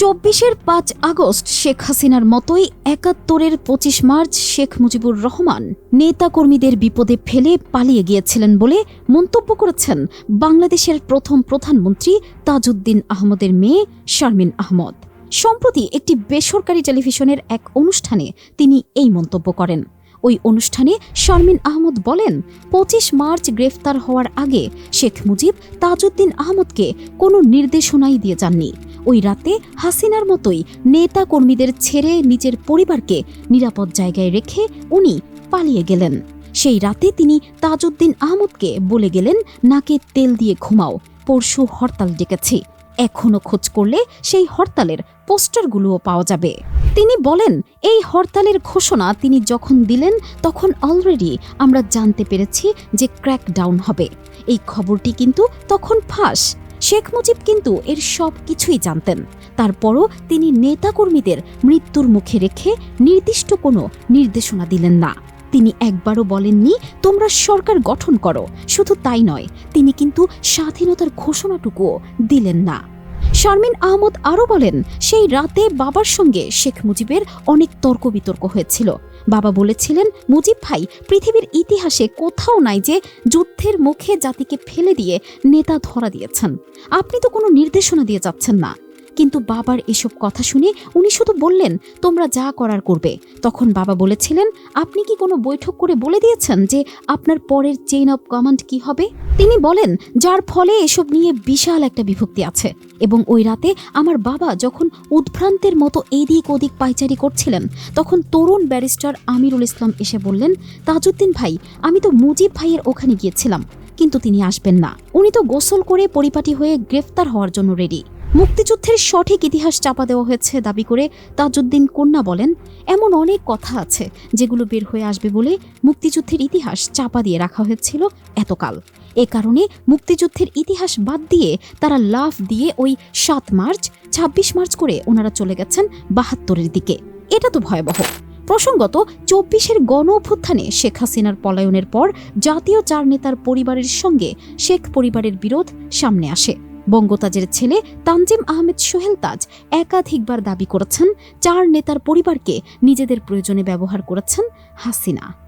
চব্বিশের পাঁচ আগস্ট শেখ হাসিনার মতোই একাত্তরের পঁচিশ মার্চ শেখ মুজিবুর রহমান নেতাকর্মীদের বিপদে ফেলে পালিয়ে গিয়েছিলেন বলে মন্তব্য করেছেন বাংলাদেশের প্রথম প্রধানমন্ত্রী তাজউদ্দিন আহমদের মেয়ে শারমিন আহমদ। সম্প্রতি একটি বেসরকারি টেলিভিশনের এক অনুষ্ঠানে তিনি এই মন্তব্য করেন। ওই অনুষ্ঠানে শারমিন আহমদ বলেন, পঁচিশ মার্চ গ্রেফতার হওয়ার আগে শেখ মুজিব তাজউদ্দিন আহমদকে কোনো নির্দেশনাই দিয়ে যাননি। ওই রাতে হাসিনার মতোই নেতা কর্মীদের ছেড়ে নিজের পরিবারকে নিরাপদ জায়গায় রেখে উনি পালিয়ে গেলেন। সেই রাতে তিনি তাজউদ্দিন আহমদকে বলে গেলেন, নাকে তেল দিয়ে ঘুমাও, পরশু হরতাল ডেকেছি। এখনও খোঁজ করলে সেই হরতালের পোস্টারগুলোও পাওয়া যাবে। তিনি বলেন, এই হরতালের ঘোষণা তিনি যখন দিলেন, তখন অলরেডি আমরা জানতে পেরেছি যে ক্র্যাকডাউন হবে। এই খবরটি কিন্তু তখন ফাঁস। শেখ মুজিব কিন্তু এর সব কিছুই জানতেন। তারপরও তিনি নেতাকর্মীদের মৃত্যুর মুখে রেখে নির্দিষ্ট কোনো নির্দেশনা দিলেন না। তিনি একবারও বলেননি, তোমরা সরকার গঠন করো। শুধু তাই নয়, তিনি কিন্তু স্বাধীনতার ঘোষণাটুকুও দিলেন না। শারমিন আহমদ আরও বলেন, সেই রাতে বাবার সঙ্গে শেখ মুজিবের অনেক তর্ক বিতর্ক হয়েছিল। বাবা বলেছিলেন, মুজিব ভাই, পৃথিবীর ইতিহাসে কোথাও নাই যে যুদ্ধের মুখে জাতিকে ফেলে দিয়ে নেতা ধরা দিয়েছেন। আপনি তো কোনো নির্দেশনা দিয়ে যাচ্ছেন না। কিন্তু বাবার এসব কথা শুনে উনি শুধু বললেন, তোমরা যা করার করবে। তখন বাবা বলেছিলেন, আপনি কি কোনো বৈঠক করে বলে দিয়েছেন যে আপনার পরের চেইন অফ কমান্ড কি হবে? তিনি বলেন, যার ফলে এসব নিয়ে বিশাল একটা বিভক্তি আছে এবং ওই রাতে আমার বাবা যখন উদ্ভ্রান্তের মতো এদিক ওদিক পাইচারি করছিলেন, তখন তরুণ ব্যারিস্টার আমিরুল ইসলাম এসে বললেন, তাজউদ্দিন ভাই, আমি তো মুজিব ভাইয়ের ওখানে গিয়েছিলাম, কিন্তু তিনি আসবেন না। উনি তো গোসল করে পরিপাটি হয়ে গ্রেফতার হওয়ার জন্য রেডি মুক্তিযুদ্ধের সঠিক ইতিহাস চাপা দেওয়া হয়েছে দাবি করে তাজউদ্দিন কন্যা বলেন, এমন অনেক কথা আছে যেগুলো বের হয়ে আসবে বলে মুক্তিযুদ্ধের ইতিহাস চাপা দিয়ে রাখা হয়েছিল এতকাল। এ কারণে মুক্তিযুদ্ধের ইতিহাস বাদ দিয়ে তারা লাফ দিয়ে ওই সাত মার্চ ২৬ মার্চ করে ওনারা চলে গেছেন বাহাত্তরের দিকে। এটা তো ভয়াবহ। প্রসঙ্গত, চব্বিশের গণ অভ্যুত্থানে শেখ হাসিনার পলায়নের পর জাতীয় চার নেতার পরিবারের সঙ্গে শেখ পরিবারের বিরোধ সামনে আসে। বঙ্গতাজের ছেলে তানজিম আহমেদ সোহেল তাজ একাধিকবার দাবি করেছেন, চার নেতার পরিবারকে নিজেদের প্রয়োজনে ব্যবহার করেছেন হাসিনা।